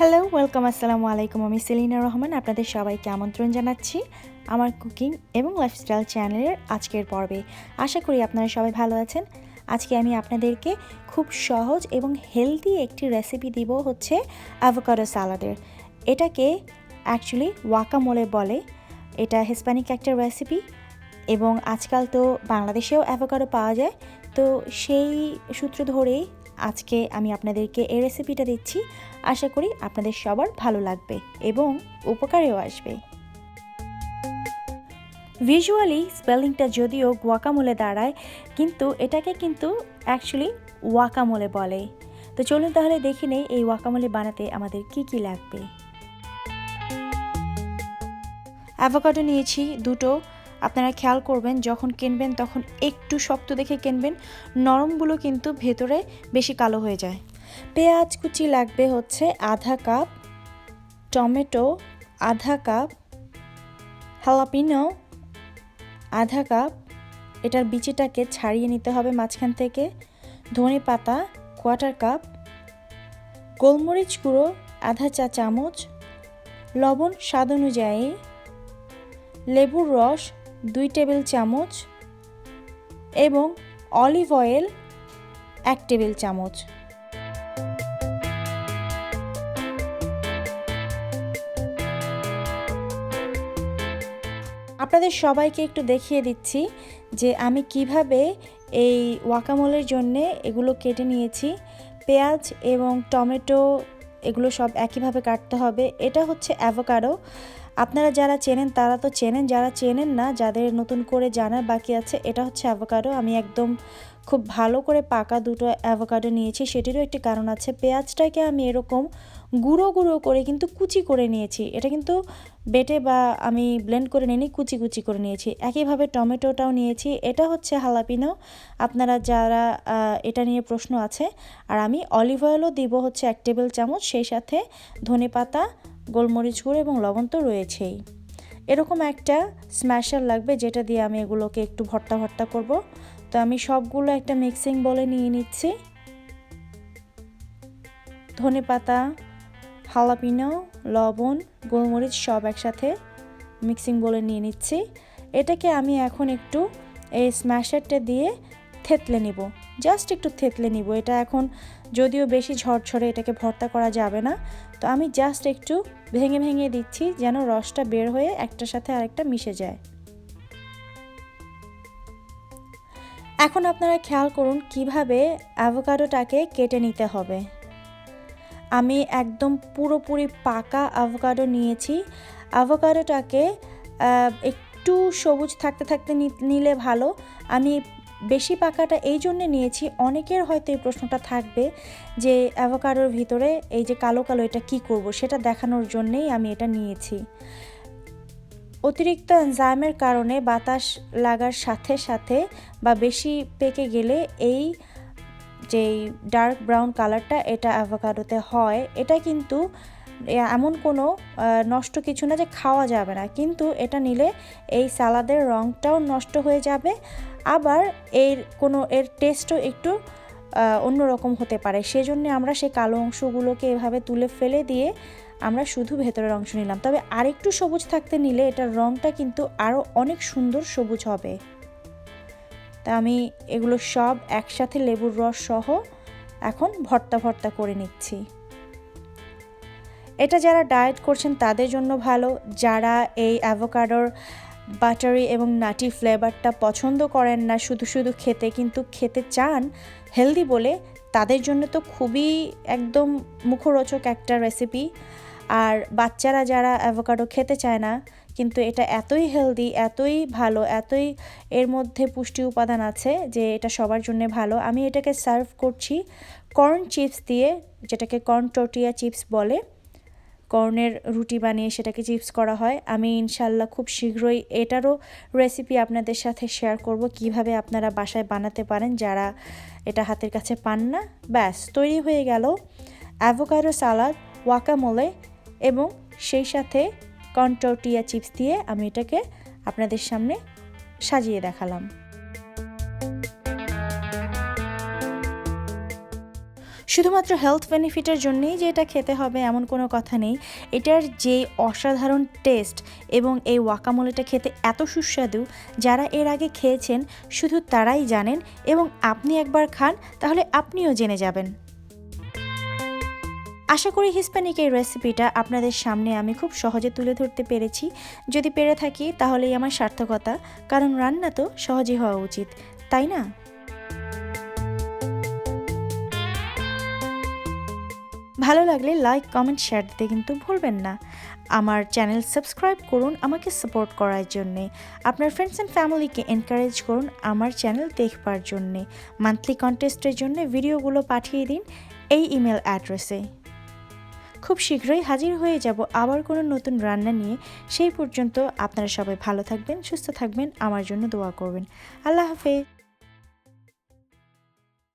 Hello welcome আসসালামু আলাইকুম আমি সেলিনা রহমান, আপনাদের সবাইকে আমন্ত্রণ জানাচ্ছি আমার কুকিং এবং লাইফস্টাইল চ্যানেলের আজকের পর্বে। আশা করি আপনারা সবাই ভালো আছেন। আজকে আমি আপনাদেরকে খুব সহজ এবং হেলদি একটি রেসিপি দিব হচ্ছে অ্যাভোকাডো সালাদের এটাকে অ্যাকচুয়ালি ওয়াকামোলে বলে। এটা হিসপ্যানিক একটা রেসিপি এবং আজকাল তো বাংলাদেশেও অ্যাভোকাডো পাওয়া যায়। তো সেই সূত্র ধরেই আজকে আমি আপনাদেরকে এই রেসিপিটা দিচ্ছি। আশা করি আপনাদের সবার ভালো লাগবে এবং উপকারেও আসবে। ভিজুয়ালি স্পেলিংটা যদিও গুয়াকামোলে দাঁড়ায় কিন্তু এটাকে কিন্তু অ্যাকচুয়ালি ওয়াকামোলে বলে। তো চলুন তাহলে দেখে নেই এই ওয়াকামোলে বানাতে আমাদের কি কি লাগবে। অ্যাভোকাডো নিয়েছি, দুটো। আপনারা খেয়াল করবেন, যখন কিনবেন তখন একটু শক্ত দেখে কিনবেন, নরমগুলো কিন্তু ভেতরে বেশি কালো হয়ে যায়। পেঁয়াজ কুচি লাগবে হচ্ছে আধা কাপ, টমেটো আধা কাপ, হালাপিনো আধা কাপ। এটার বিচিটাকে ছাড়িয়ে নিতে হবে মাঝখান থেকে। ধনে পাতা কোয়াটার কাপ গোলমরিচ গুঁড়ো আধা চা চামচ, লবণ স্বাদ অনুযায়ী, লেবুর রস দুই টেবিল চামচ এবং অলিভ অয়েল এক টেবিল চামচ। আপনাদের সবাইকে একটু দেখিয়ে দিচ্ছি যে আমি কীভাবে এই ওয়াকামলের জন্যে এগুলো কেটে নিয়েছি। পেঁয়াজ এবং টমেটো এগুলো সব একইভাবে কাটতে হবে। এটা হচ্ছে অ্যাভোকাডো। আপনারা যারা চেনেন, তারা তো চেনেন। যারা চেনেন না, যাদের নতুন করে জানার বাকি আছে, এটা হচ্ছে অ্যাভোকাডো আমি একদম খুব ভালো করে পাকা দুটো অ্যাভোকাডো নিয়েছি, সেটিরও একটি কারণ আছে। পেঁয়াজটাকে আমি এরকম গুঁড়ো গুঁড়ো করে কিন্তু কুচি করে নিয়েছি। এটা কিন্তু বেটে বা আমি ব্লেন্ড করে নিই কুচি কুচি করে নিয়েছি। একইভাবে টমেটোটাও নিয়েছি। এটা হচ্ছে হালাপিনো আপনারা যারা এটা নিয়ে প্রশ্ন আছে, আর আমি অলিভ অয়েলও দিব হচ্ছে এক টেবিল চামচ, সেই সাথে ধনে পাতা গোলমরিচ গুঁড়ো এবং লবণ তো রয়েছেই। এরকম একটা স্ম্যাশার লাগবে যেটা দিয়ে আমি এগুলোকে একটু ভর্তা ভর্তা করব। তো আমি সবগুলো একটা মিক্সিং বলে নিয়ে নিচ্ছি। ধনে পাতা হালাপিনো লবণ, গোলমরিচ সব একসাথে মিক্সিং বলে নিয়ে নিচ্ছি। এটাকে আমি এখন একটু এই স্ম্যাশারটা দিয়ে থেতলে নিব। জাস্ট একটু থেতলে নিব, এটা এখন যদিও বেশি ঝরঝরে এটাকে ভর্তা করা যাবে না, তো আমি জাস্ট একটু ভেঙে ভেঙে দিচ্ছি যেন রসটা বের হয়ে একটার সাথে আরেকটা মিশে যায়। এখন আপনারা খেয়াল করুন কীভাবে অ্যাভোকাডোটাকে কেটে নিতে হবে। আমি একদম পুরোপুরি পাকা অ্যাভোকাডো নিয়েছি, অ্যাভোকাডোটাকে একটু সবুজ থাকতে থাকতে নিলে ভালো, আমি বেশি পাকাটা এই জন্যে নিয়েছি। অনেকের হয়তো এই প্রশ্নটা থাকবে যে অ্যাভোকাডোর ভিতরে এই যে কালো কালো এটা কি করব সেটা দেখানোর জন্যেই আমি এটা নিয়েছি। অতিরিক্ত এনজাইমের কারণে বাতাস লাগার সাথে সাথে বা বেশি পেকে গেলে এই যেই ডার্ক ব্রাউন কালারটা এটা অ্যাভোকাডোতে হয়, এটা কিন্তু এমন কোনো নষ্ট কিছু না যে খাওয়া যাবে না। কিন্তু এটা নিলে এই সালাদের রঙটাও নষ্ট হয়ে যাবে। আবার এর কোনো, এর টেস্টও একটু অন্যরকম হতে পারে। সেজন্য আমরা সেই কালো অংশগুলোকে এভাবে তুলে ফেলে দিয়ে আমরা শুধু ভেতরের অংশ নিলাম। তবে আরেকটু সবুজ থাকতে নিলে এটার রঙটা কিন্তু আরও অনেক সুন্দর সবুজ হবে। তা আমি এগুলো সব একসাথে লেবুর রস সহ এখন ভর্তা ভর্তা করে নিচ্ছি। এটা যারা ডায়েট করছেন তাদের জন্য ভালো। যারা এই অ্যাভোকাডোর বাটারি এবং নাটি ফ্লেভারটা পছন্দ করেন না, শুধু শুধু খেতে কিন্তু খেতে চান হেলদি বলে, তাদের জন্য তো খুবই একদম মুখরোচক একটা রেসিপি আর বাচ্চারা যারা অ্যাভোকাডো খেতে চায় না, কিন্তু এটা এতই হেলদি এতই ভালো, এতই এর মধ্যে পুষ্টি উপাদান আছে যে এটা সবার জন্য ভালো। আমি এটাকে সার্ভ করছি কর্ন চিপস দিয়ে, যেটাকে কর্ন টোটিয়া চিপস বলে। কর্নের রুটি বানিয়ে সেটাকে চিপস করা হয়। আমি ইনশাল্লাহ খুব শীঘ্রই এটারও রেসিপি আপনাদের সাথে শেয়ার করব, কীভাবে আপনারা বাসায় বানাতে পারেন যারা এটা হাতের কাছে পান না। ব্যাস, তৈরি হয়ে গেল অ্যাভোকাডো সালাদ ওয়াকামোলে এবং সেই সাথে কন্টোটিয়া চিপস দিয়ে আমি এটাকে আপনাদের সামনে সাজিয়ে দেখালাম। শুধুমাত্র হেলথ বেনিফিটের জন্যেই যে এটা খেতে হবে এমন কোনো কথা নেই। এটার যে অসাধারণ টেস্ট এবং এই ওয়াকামোলেটা খেতে এত সুস্বাদু, যারা এর আগে খেয়েছেন, শুধু তারাই জানেন এবং আপনি একবার খান, তাহলে আপনিও জেনে যাবেন। আশা করি হিসপ্যানিক এই রেসিপিটা আপনাদের সামনে আমি খুব সহজে তুলে ধরতে পেরেছি। যদি পেরে থাকি, তাহলেই আমার সার্থকতা, কারণ রান্না তো সহজই হওয়া উচিত, তাই না? ভালো লাগলে লাইক কমেন্ট শেয়ার দিতে কিন্তু ভুলবেন না। আমার চ্যানেল সাবস্ক্রাইব করুন আমাকে সাপোর্ট করার জন্যে। আপনার ফ্রেন্ডস অ্যান্ড ফ্যামিলিকে এনকারেজ করুন আমার চ্যানেল দেখবার জন্যে। মান্থলি কন্টেস্টের জন্য ভিডিওগুলো পাঠিয়ে দিন এই ইমেল অ্যাড্রেসে খুব শীঘ্রই হাজির হয়ে যাব আবার কোনো নতুন রান্না নিয়ে। সেই পর্যন্ত আপনারা সবাই ভালো থাকবেন, সুস্থ থাকবেন, আমার জন্য দোয়া করবেন। আল্লাহ হাফেজ।